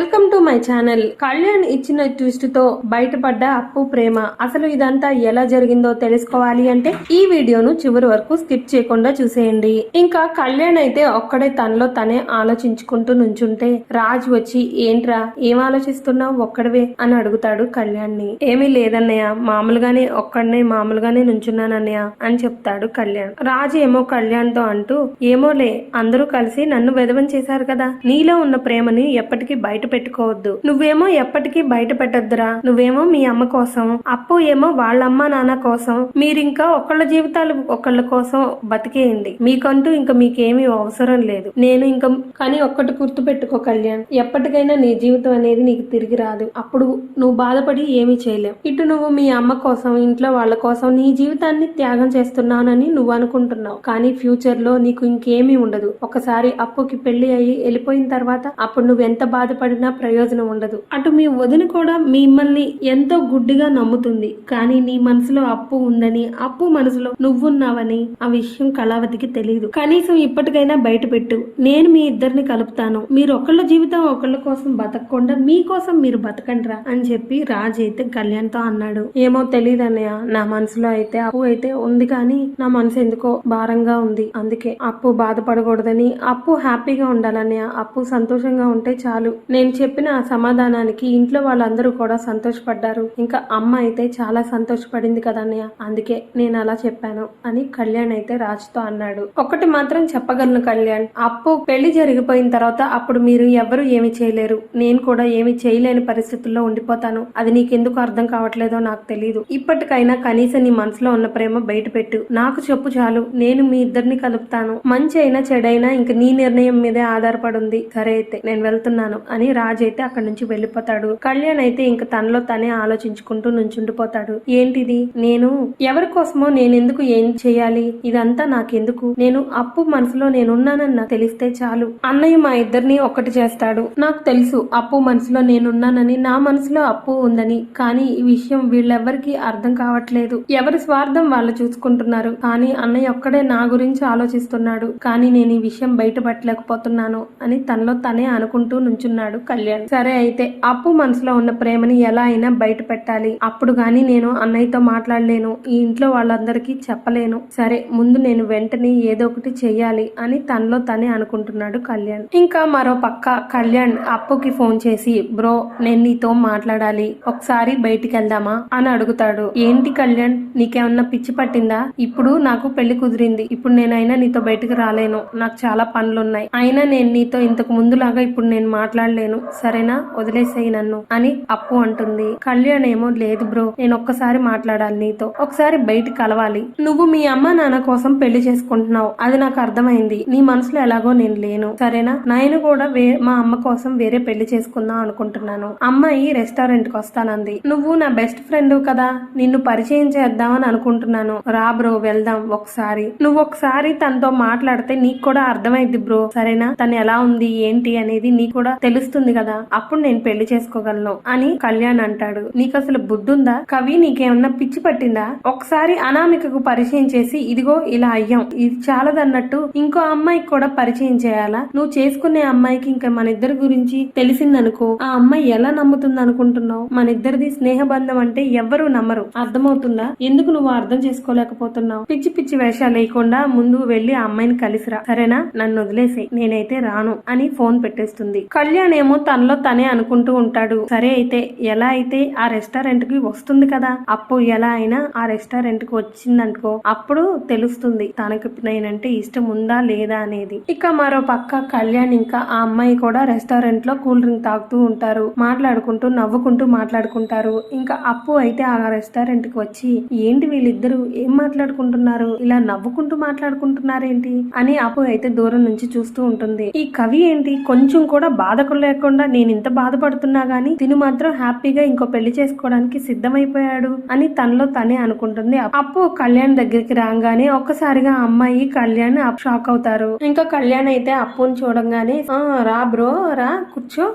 welcome my channel. Kalyan ఇచ్చిన ట్విస్ట్తో బయటపడ్డ అప్పు ప్రేమ. అసలు ఇదంతా ఎలా జరిగిందో తెలుసుకోవాలి అంటే ఈ వీడియోను చివరి వరకు స్కిప్ చేయకుండా చూసేయండి. ఇంకా కళ్యాణ్ అయితే ఒక్కడే తనలో తనే ఆలోచించుకుంటూ నుంచుంటే రాజ్ వచ్చి ఏంట్రా ఏం ఆలోచిస్తున్నావు? ఒక్కడవే అని అడుగుతాడు కళ్యాణ్ని ఏమీ లేదన్నయ్య మామూలుగానే ఒక్కడనే మామూలుగానే నుంచున్నానన్నయ్య అని చెప్తాడు కళ్యాణ్. రాజు ఏమో కళ్యాణ్తో అంటూ ఏమోలే అందరూ కలిసి నన్ను వెదవం చేశారు కదా. నీలో ఉన్న ప్రేమని ఎప్పటికీ బయట పెట్టుకోవద్దు. నువ్వేమో ఎప్పటికీ బయట పెట్టొద్దురా నువ్వేమో మీ అమ్మ కోసం అప్పు ఏమో వాళ్ళ అమ్మ నాన్న కోసం మీరింకా ఒకళ్ళ జీవితాలు ఒకళ్ళ కోసం బతికేయండి. మీకంటూ ఇంకా మీకేమీ అవసరం లేదు. నేను ఇంకా కానీ ఒక్కటి గుర్తు పెట్టుకో కళ్యాణ్. ఎప్పటికైనా నీ జీవితం అనేది నీకు తిరిగి రాదు. అప్పుడు నువ్వు బాధపడి ఏమీ చేయలేవు. ఇటు నువ్వు మీ అమ్మ కోసం ఇంట్లో వాళ్ళ కోసం నీ జీవితాన్ని త్యాగం చేస్తున్నానని నువ్వు అనుకుంటున్నావు. కానీ ఫ్యూచర్లో నీకు ఇంకేమీ ఉండదు. ఒకసారి అప్పుకి పెళ్ళి అయ్యి వెళ్ళిపోయిన తర్వాత అప్పుడు నువ్వు ఎంత బాధపడినా ప్రయోజనం ఉండదు. అటు మీ వదిన కూడా మిమ్మల్ని ఎంతో గుడ్డిగా నమ్ముతుంది. కానీ నీ మనసులో అప్పు ఉందని అప్పు మనసులో నువ్వున్నావని ఆ విషయం కళావతికి తెలియదు కనీసం ఇప్పటికైనా బయటపెట్టు. నేను మీ ఇద్దరిని కలుపుతాను. మీరు ఒకళ్ళ జీవితం ఒకళ్ళ కోసం బతకకుండా మీకోసం మీరు బతకండిరా అని చెప్పి రాజ్ అయితే కళ్యాణ్తో అన్నాడు. ఏమో తెలియదు అన్నయ్య. నా మనసులో అయితే అప్పు అయితే ఉంది కానీ నా మనసు ఎందుకో భారంగా ఉంది. అందుకే అప్పు బాధపడకూడదని అప్పు హ్యాపీగా ఉండాలన్నయ్య. అప్పు సంతోషంగా ఉంటే చాలు. నేను చెప్పిన ఆ సమాధానానికి ఇంట్లో వాళ్ళందరూ కూడా సంతోషపడ్డారు. ఇంకా అమ్మ అయితే చాలా సంతోషపడింది కదన్నయ్య అందుకే నేను అలా చెప్పాను అని కళ్యాణ్ అయితే రాజుతో అన్నాడు. ఒకటి మాత్రం చెప్పగలను కళ్యాణ్. అప్పు పెళ్ళి జరిగిపోయిన తర్వాత అప్పుడు మీరు ఎవరు ఏమి చేయలేరు. నేను కూడా ఏమి చేయలేని పరిస్థితుల్లో ఉండిపోతాను. అది నీకెందుకు అర్థం కావట్లేదో నాకు తెలియదు ఇప్పటికైనా కనీసం నీ మనసులో ఉన్న ప్రేమ బయట పెట్టు. నాకు చెప్పు చాలు. నేను మీ ఇద్దరిని కలుపుతాను. మంచి అయినా చెడైనా ఇంక నీ నిర్ణయం మీదే ఆధారపడి ఉంది సరే అయితే నేను వెళ్తున్నాను అని రాజ్ అయితే అక్కడి నుంచి వెళ్ళిపోతాడు. కళ్యాణ్ అయితే ఇంక తనలో తనే ఆలోచించుకుంటూ నుంచుండిపోతాడు. ఏంటిది? నేను? ఎవరి కోసమో నేను ఎందుకు ఏం చేయాలి? ఇదంతా నాకెందుకు? నేను అప్పు మనసులో నేనున్నానని నాకు తెలిస్తే చాలు. అన్నయ్య మా ఇద్దరిని ఒక్కటి చేస్తాడు. నాకు తెలుసు అప్పు మనసులో నేనున్నానని నా మనసులో అప్పు ఉందని. కానీ ఈ విషయం వీళ్ళెవ్వరికీ అర్థం కావట్లేదు. ఎవరి స్వార్థం వాళ్ళు చూసుకుంటున్నారు. కానీ అన్నయ్య ఒక్కడే నా గురించి ఆలోచిస్తున్నాడు. కానీ నేను ఈ విషయం బయటపట్టలేకపోతున్నాను అని తనలో తనే అనుకుంటూ నుంచున్నాడు కళ్యాణ్. సరే అయితే అప్పు మనసులో ఉన్న ప్రేమని ఎలా అయినా బయట పెట్టాలి అప్పుడు గాని నేను అన్నయ్యతో మాట్లాడలేను. ఈ ఇంట్లో వాళ్ళందరికీ చెప్పలేను. సరే ముందు నేను వెంటనే ఏదో ఒకటి చెయ్యాలి అని తనలో తనే అనుకుంటున్నాడు కళ్యాణ్. ఇంకా మరో పక్క కళ్యాణ్ అప్పుకి ఫోన్ చేసి బ్రో నేను నీతో మాట్లాడాలి. ఒకసారి బయటికి వెళ్దామా అని అడుగుతాడు. ఏంటి కళ్యాణ్ నీకేమన్నా పిచ్చి పట్టిందా? ఇప్పుడు నాకు పెళ్ళి కుదిరింది. ఇప్పుడు నేనైనా నీతో బయటికి రాలేను. నాకు చాలా పనులున్నాయి. అయినా నేను నీతో ఇంతకు ముందులాగా ఇప్పుడు నేను మాట్లాడలేను. సరే సరేనా వదిలేసేయి నన్ను అని అప్పు అంటుంది. కళ్యాణ్ ఏమో లేదు బ్రో నేను ఒక్కసారి మాట్లాడాలి నీతో. ఒకసారి బయట కలవాలి. నువ్వు మీ అమ్మ నాన్న కోసం పెళ్ళి చేసుకుంటున్నావు. అది నాకు అర్థమైంది. నీ మనసులో ఎలాగో నేను లేను. సరేనా? నేను కూడా వే మా అమ్మ కోసం వేరే పెళ్ళి చేసుకుందాం అనుకుంటున్నాను. అమ్మాయి రెస్టారెంట్కి వస్తానంది. నువ్వు నా బెస్ట్ ఫ్రెండ్ కదా. నిన్ను పరిచయం చేద్దామని అనుకుంటున్నాను. రా బ్రో వెళ్దాం ఒకసారి. నువ్వు ఒకసారి తనతో మాట్లాడితే నీకు కూడా అర్థమైద్ది బ్రో. సరేనా? తను ఎలా ఉంది ఏంటి అనేది నీకు కూడా తెలుస్తుంది కదా. అప్పుడు నేను పెళ్ళి చేసుకోగలను అని కళ్యాణ్ అంటాడు. నీకు అసలు బుద్ధుందా? కవి నీకేమన్నా పిచ్చి పట్టిందా? ఒకసారి అనామికకు పరిచయం చేసి ఇదిగో ఇలా అయ్యాం. ఇది చాలదన్నట్టు ఇంకో అమ్మాయికి కూడా పరిచయం చేయాలా? నువ్వు చేసుకునే అమ్మాయికి ఇంకా మన ఇద్దరి గురించి తెలిసిందనుకో ఆ అమ్మాయి ఎలా నమ్ముతుంది అనుకుంటున్నావు మన ఇద్దరిది స్నేహబంధం అంటే ఎవ్వరూ నమ్మరు. అర్థమవుతుందా? ఎందుకు నువ్వు అర్థం చేసుకోలేకపోతున్నావు? పిచ్చి పిచ్చి వేషాలు లేకుండా ముందు వెళ్ళి ఆ అమ్మాయిని కలిసిరా. సరేనా? నన్ను వదిలేసే నేనైతే రాను అని ఫోన్ పెట్టేస్తుంది. కళ్యాణ్ ఏమో తనలో తనే అనుకుంటూ ఉంటాడు. సరే అయితే ఎలా అయితే ఆ రెస్టారెంట్కి వస్తుంది కదా? అప్పుడు ఎలా అయినా ఆ రెస్టారెంట్కి వచ్చిందనుకో అప్పుడు తెలుస్తుంది తనకి నేనంటే ఇష్టం ఉందా లేదా అనేది. ఇక మరో పక్క కళ్యాణ్ ఇంకా ఆ అమ్మాయి కూడా రెస్టారెంట్లో కూల్ డ్రింక్ తాగుతూ ఉంటారు. మాట్లాడుకుంటూ నవ్వుకుంటూ మాట్లాడుకుంటారు. ఇంకా అప్పు అయితే ఆ రెస్టారెంట్కి వచ్చి ఏంటి వీళ్ళిద్దరూ? ఏం మాట్లాడుకుంటున్నారు? ఇలా నవ్వుకుంటూ మాట్లాడుకుంటున్నారేంటి? అని అప్పు అయితే దూరం నుంచి చూస్తూ ఉంటుంది. ఈ కవి ఏంటి? కొంచెం కూడా బాధకు లేకుండా నేను ఇంత బాధపడుతున్నా గానీ తిను మాత్రం హ్యాపీగా ఇంకో పెళ్ళి చేసుకోవడానికి సిద్ధమైపోయాడు అని తనలో తనే అనుకుంటుంది. అప్పు కళ్యాణ్ దగ్గరికి రాగానే ఒక్కసారిగా అమ్మాయి కళ్యాణ్ షాక్ అవుతారు. ఇంకా కళ్యాణ్ అయితే అప్పుని చూడంగానే రా బ్రో రా కూర్చో.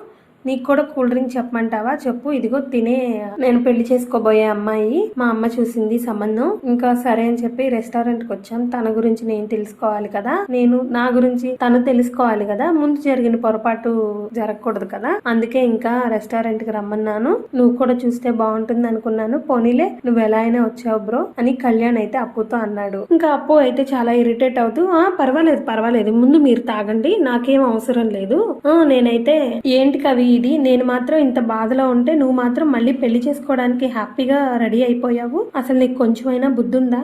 నీకు కూడా కూల్ డ్రింక్ చెప్పమంటావా? చెప్పు ఇదిగో తినే నేను పెళ్ళి చేసుకోబోయే అమ్మాయి. మా అమ్మ చూసింది సంబంధం. ఇంకా సరే అని చెప్పి రెస్టారెంట్కి వచ్చాం. తన గురించి నేను తెలుసుకోవాలి కదా. నేను నా గురించి తను తెలుసుకోవాలి కదా. ముందు జరిగిన పొరపాటు జరగకూడదు కదా. అందుకే ఇంకా రెస్టారెంట్కి రమ్మన్నాను. నువ్వు కూడా చూస్తే బాగుంటుంది అనుకున్నాను. పోనీలే నువ్వు ఎలా అయినా వచ్చావు బ్రో అని కళ్యాణ్ అయితే అప్పుతో అన్నాడు. ఇంకా అప్పు అయితే చాలా ఇరిటేట్ అవుతూ ఆ పర్వాలేదు పర్వాలేదు. ముందు మీరు తాగండి. నాకేం అవసరం లేదు. నేనైతే ఏంటి కవి ఇది. నేను మాత్రం ఇంత బాధలో ఉంటే నువ్వు మాత్రం మళ్ళీ పెళ్ళి చేసుకోవడానికి హ్యాపీగా రెడీ అయిపోయావు. అసలు నీకు కొంచెమైనా బుద్ధి ఉందా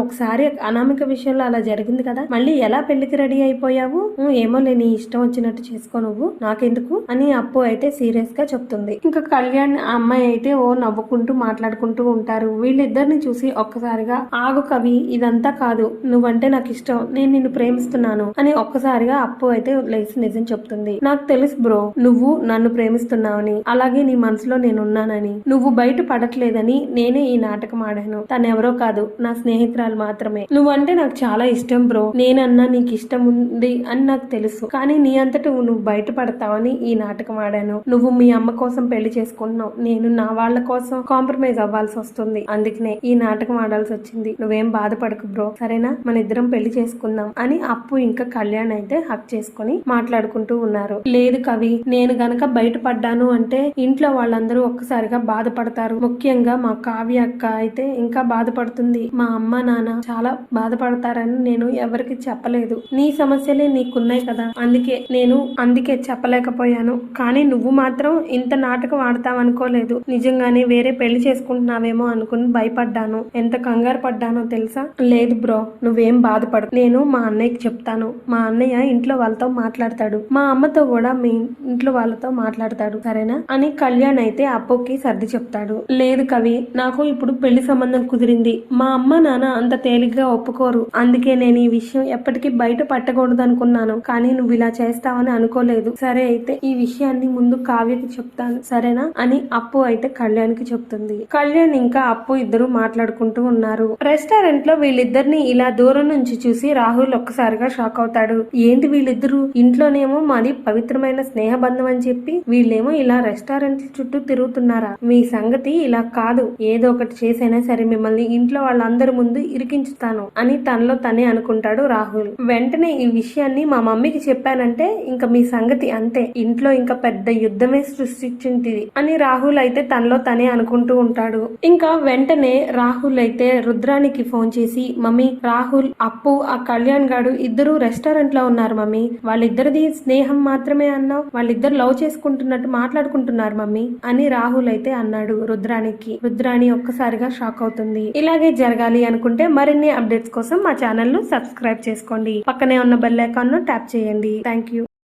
ఒకసారి అనామిక విషయంలో అలా జరిగింది కదా. మళ్ళీ ఎలా పెళ్ళికి రెడీ అయిపోయావు? ఏమో లేని ఇష్టం వచ్చినట్టు చేసుకో నువ్వు. నాకెందుకు? అని అప్పు అయితే సీరియస్గా చెప్తుంది. ఇంకా కళ్యాణ్ అమ్మాయి అయితే ఓ నవ్వుకుంటూ మాట్లాడుకుంటూ ఉంటారు. వీళ్ళిద్దరిని చూసి ఒక్కసారిగా ఆగు కవి ఇదంతా కాదు. నువ్వంటే నాకు ఇష్టం. నేను నిన్ను ప్రేమిస్తున్నాను. అని ఒక్కసారిగా అప్పు అయితే లేచి నిజం చెప్తుంది. నాకు తెలుసు బ్రో నువ్వు నన్ను ప్రేమిస్తున్నావని అలాగే నీ మనసులో నేను ఉన్నానని నువ్వు బయట పడట్లేదని నేనే ఈ నాటకం ఆడాను. తనెవరో కాదు నా స్నేహితురాలు మాత్రమే. నువ్వంటే నాకు చాలా ఇష్టం బ్రో. నేనన్నా నీకు ఇష్టం ఉంది అని నాకు తెలుసు. కానీ నీ అంతట నువ్వు బయట పడతావని ఈ నాటకం ఆడాను. నువ్వు మీ అమ్మ కోసం పెళ్ళి చేసుకుంటున్నావు. నేను నా వాళ్ళ కోసం కాంప్రమైజ్ అవ్వాల్సి వస్తుంది. అందుకనే ఈ నాటకం ఆడాల్సి వచ్చింది. నువ్వేం బాధపడకు బ్రో. సరేనా? మన ఇద్దరం పెళ్ళి చేసుకుందాం అని అప్పు ఇంకా కళ్యాణ్ అయితే హక్ చేసుకుని మాట్లాడుకుంటూ ఉన్నారు. లేదు కవి నేను గనక బయటపడ్డాను అంటే ఇంట్లో వాళ్ళందరూ ఒక్కసారిగా బాధపడతారు. ముఖ్యంగా మా కావ్య అక్క అయితే ఇంకా బాధపడుతుంది. మా అమ్మ నాన్న చాలా బాధపడతారని నేను ఎవరికి చెప్పలేదు. నీ సమస్యలే నీకున్నాయి కదా. అందుకే నేను అందుకే చెప్పలేకపోయాను. కానీ నువ్వు మాత్రం ఇంత నాటకం ఆడతావు అనుకోలేదు నిజంగానే వేరే పెళ్ళి చేసుకుంటున్నావేమో అనుకుని భయపడ్డాను. ఎంత కంగారు పడ్డానో తెలుసా? లేదు బ్రో నువ్వేం బాధపడు నేను మా అన్నయ్యకి చెప్తాను. మా అన్నయ్య ఇంట్లో వాళ్ళతో మాట్లాడతాడు. మా అమ్మతో కూడా మీ ఇంట్లో వాళ్ళతో మాట్లాడతాడు సరేనా? అని కళ్యాణ్ అయితే అప్పుకి సర్ది చెప్తాడు. లేదు కవి నాకు ఇప్పుడు పెళ్ళి సంబంధం కుదిరింది. మా అమ్మ నాన్న అంత తేలిగ్గా ఒప్పుకోరు. అందుకే నేను ఈ విషయం ఎప్పటికీ బయట పట్టకూడదు అనుకున్నాను కానీ నువ్వు ఇలా చేస్తావని అనుకోలేదు. సరే అయితే ఈ విషయాన్ని ముందు కావ్యకి చెప్తాను సరేనా? అని అప్పు అయితే కళ్యాణ్కి చెప్తుంది. కళ్యాణ్ ఇంకా అప్పు ఇద్దరు మాట్లాడుకుంటూ ఉన్నారు. రెస్టారెంట్లో వీళ్ళిద్దరిని ఇలా దూరం నుంచి చూసి రాహుల్ ఒక్కసారిగా షాక్ అవుతాడు. ఏంటి వీళ్ళిద్దరు? ఇంట్లోనేమో మాది పవిత్రమైన స్నేహబంధం అని చెప్పి వీళ్ళేమో ఇలా రెస్టారెంట్ చుట్టూ తిరుగుతున్నారా? మీ సంగతి ఇలా కాదు. ఏదో ఒకటి చేసైనా సరే మిమ్మల్ని ఇంట్లో వాళ్ళందరి ముందు ఇరికించుతాను అని తనలో తనే అనుకుంటాడు రాహుల్. వెంటనే ఈ విషయాన్ని మా మమ్మీకి చెప్పానంటే ఇంకా మీ సంగతి అంతే. ఇంట్లో ఇంకా పెద్ద యుద్ధమే సృష్టించింది అని రాహుల్ అయితే తనలో తనే అనుకుంటూ ఉంటాడు. ఇంకా వెంటనే రాహుల్ అయితే రుద్రానికి ఫోన్ చేసి మమ్మీ రాహుల్ అప్పు ఆ కళ్యాణ్ గాడు ఇద్దరు రెస్టారెంట్లో ఉన్నారు మమ్మీ. వాళ్ళిద్దరిది స్నేహం మాత్రమే అన్నావు? వాళ్ళిద్దరు లవ్ చేసుకుంటున్నట్టు మాట్లాడుకుంటున్నారు మమ్మీ. అని రాహుల్ అయితే అన్నాడు రుద్రానికి రుద్రాణి ఒక్కసారిగా షాక్ అవుతుంది. ఇలాగే జరగాలి అనుకుంటే మరిన్ని అప్డేట్స్ కోసం మా ఛానల్ను సబ్స్క్రైబ్ చేసుకోండి. పక్కనే ఉన్న బెల్ ఐకాన్ను ట్యాప్ చేయండి. Thank you.